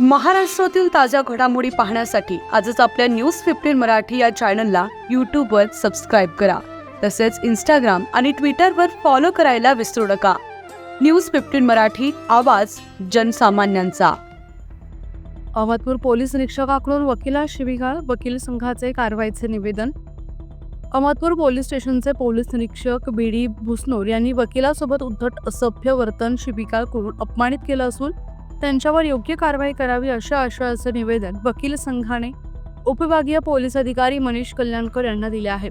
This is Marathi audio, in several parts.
महाराष्ट्रातील ताज्या घडामोडी पाहण्यासाठी आजच आपल्या न्यूज फिफ्टीन मराठी या चॅनलला यूट्यूबवर सबस्क्राईब करा. तसेच इंस्टाग्राम आणि ट्विटरवर फॉलो करायला विसरू नका. न्यूज फिफ्टीन मराठी आवाज जनसामान्यांचा. अहमदपूर पोलीस निरीक्षकाकडून वकिला शिबिगाळ वकील संघाचे कारवाईचे निवेदन. अहमदपूर पोलीस स्टेशनचे पोलीस निरीक्षक बी डी भुसनोर यांनी वकिलासोबत उद्धट असभ्य वर्तन शिबिकाळ करून अपमानित केलं असून त्यांच्यावर योग्य कारवाई करावी अशा आशयाचं निवेदन वकील संघाने उपविभागीय पोलीस अधिकारी मनीष कल्याणकर यांना दिले आहे.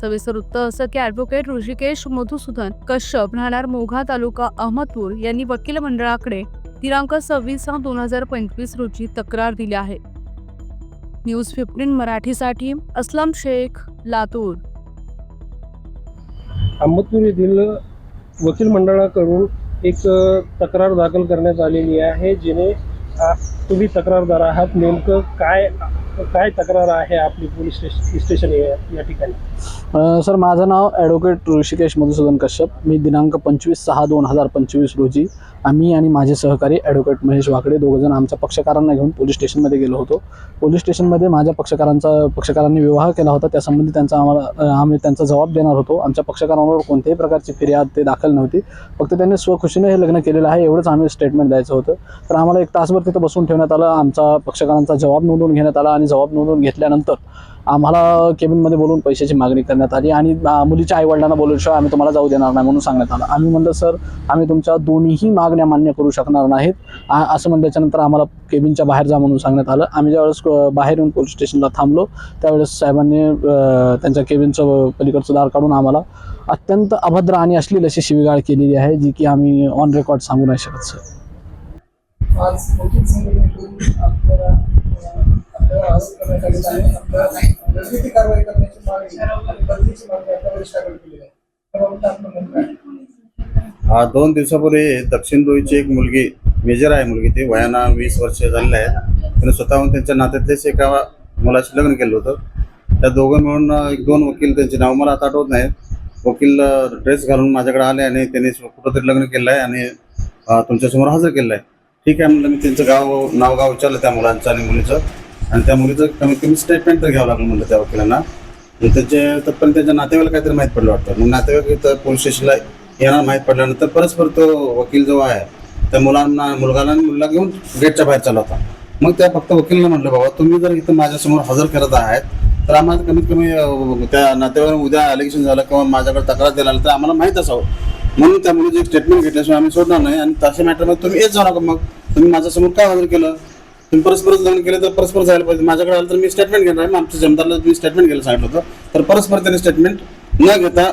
सविस्तर वृत्त असं की ॲडव्होकेट ऋषिकेश मधुसूदन कश्यप राहणार मोघा तालुका अहमदपूर यांनी वकील मंडळाकडे दिनांक सव्वीस सहा दोन हजार पंचवीस रोजी तक्रार दिली आहे. न्यूज फिफ्टीन मराठीसाठी असलम शेख लातूर. अहमदपूर येथील वकील मंडळाकडून एक तक्रार दाखल करण्यात आलेली आहे जेणे तुम्ही तक्रारदार आहात नेमकं काय काय तक्रार आहे आपली पोलीस स्टेशन स्टेशन या ठिकाणी? सर माझं नाव ॲडव्होकेट ऋषिकेश मधुसूदन कश्यप. मी दिनांक पंचवीस सहा दोन हजार पंचवीस रोजी आम्ही आणि माझे सहकारी ॲडव्होकेट महेश वाकडे दोघंजण आमच्या पक्षकारांना घेऊन पोलीस स्टेशनमध्ये गेलो होतो. पोलीस स्टेशनमध्ये माझ्या पक्षकारांचा पक्षकारांनी विवाह केला होता. त्यासंबंधी त्यांचा आम्हाला आम्ही त्यांचा जबाब देणार होतो. आमच्या पक्षकारांवर कोणत्याही प्रकारची फिर्याद ते दाखल नव्हती. फक्त त्यांनी स्वखुशीने हे लग्न केलेलं आहे एवढंच आम्ही स्टेटमेंट द्यायचं होतं. तर आम्हाला एक तासभर तिथं बसून ठेवण्यात आलं. आमचा पक्षकारांचा जबाब नोंदवून घेण्यात आला आणि जबाब नोंदवून घेतल्यानंतर आम्हाला केबिनमध्ये बोलून पैशाची मागणी करण्यात आली आणि मुलीच्या आईवडिलांना बोलल्याशिवाय आम्ही तुम्हाला जाऊ देणार नाही म्हणून सांगण्यात आलं. आम्ही म्हणलं सर आम्ही तुमच्या दोन्हीही मागण्या मान्य करू शकणार नाहीत. असं म्हणल्याच्यानंतर आम्हाला केबिनच्या बाहेर जा म्हणून सांगण्यात आलं. आम्ही ज्यावेळेस बाहेर येऊन पोलीस स्टेशनला थांबलो त्यावेळेस साहेबांनी त्यांच्या केबिनचं पलीकडचं दार काढून आम्हाला अत्यंत अभद्र आणि अश्लील अशी शिवीगाळ केलेली आहे जी की आम्ही ऑन रेकॉर्ड सांगू नाही शकत सर. करण्यात आहे. कारवाई करण्याची मागणी बदलीची मागणी आपल्या वरिष्ठाकडे केलेली आहे. त्याबाबत आपलं म्हणणं हा दोन दिवसापूर्वी दक्षिण रोईची एक मुलगी मेजर आहे मुलगी ती वयाना वीस वर्ष झालेली आहे. तिने स्वतःहून त्यांच्या नात्यातलेच एका मुलाशी लग्न केलं होतं. त्या दोघं मिळून एक दोन वकील त्यांचे नाव मला आता आठवत नाही वकील ड्रेस घालून माझ्याकडे आले आणि त्यांनी कुठंतरी लग्न केलं आहे आणि तुमच्यासमोर हजर केलं आहे. ठीक आहे म्हणलं मी त्यांचं गाव नाव गाव विचारलं त्या मुलांचं आणि मुलीचं. आणि त्या मुलीचं कमीत कमी स्टेटमेंट तर घ्यावं लागलं म्हणलं त्या वकिलांना. आणि त्याचे तत्पर्यंत त्याच्या नातेवाईला काहीतरी माहीत पडलं वाटतं. मग नातेवाईक इथं पोलीस स्टेशनला येणार माहीत पडल्यानंतर परस्पर तो वकील जो आहे त्या मुलांना मुलगाला आणि मुलगा घेऊन गेटच्या बाहेर चालला होता. मग त्या फक्त वकिलांना म्हटलं बाबा तुम्ही जर इथं माझ्यासमोर हजर करत आहात तर आम्हाला कमीत कमी त्या नातेवाईक उद्या अलिगेशन झालं किंवा माझ्याकडे तक्रार दिला तर आम्हाला माहीत असावं. म्हणून त्या मुलीचे एक स्टेटमेंट घेतल्याशिवाय आम्ही सोडणार नाही. आणि तशा मॅटरमध्ये तुम्ही येत जाऊ नका मग. तुम्ही माझ्यासमोर काय हजर केलं? तुम्ही परस्पर जाऊन केलं तर परस्पर जायला पाहिजे. माझ्याकडे आलं तर मी स्टेटमेंट घेणार आहे. आमच्या जमदारला मी स्टेटमेंट घ्यायला सांगितलं होतं. तर परस्पर त्यांनी स्टेटमेंट न घेता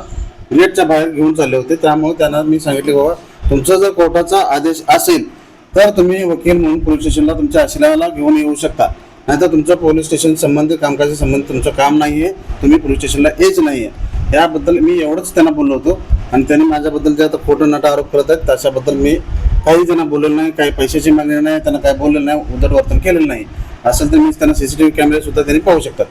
रेटच्या बाहेर घेऊन चालले होते. त्यामुळे त्यांना मी सांगितले बाबा तुमचा जर कोर्टाचा आदेश असेल तर तुम्ही वकील म्हणून पोलीस स्टेशनला तुमच्या आशिलाला घेऊन येऊ शकता. नाहीतर तुमचं पोलीस स्टेशन संबंधित कामकाजा संबंधित तुमचं काम नाही आहे तुम्ही पोलीस स्टेशनला येच नाही आहे याबद्दल मी एवढंच त्यांना बोललो होतो. आणि त्यांनी माझ्याबद्दल जे आता खोटं नाटा आरोप करत आहेत त्याच्याबद्दल मी काही त्यांना बोललेलं नाही काही पैशाची मागणी नाही त्यांना काय बोललेलं नाही उद्धट वर्तन केलेलं नाही. असेल तर मी त्यांना सीसीटीव्ही कॅमेरे सुद्धा त्यांनी पाहू शकतात.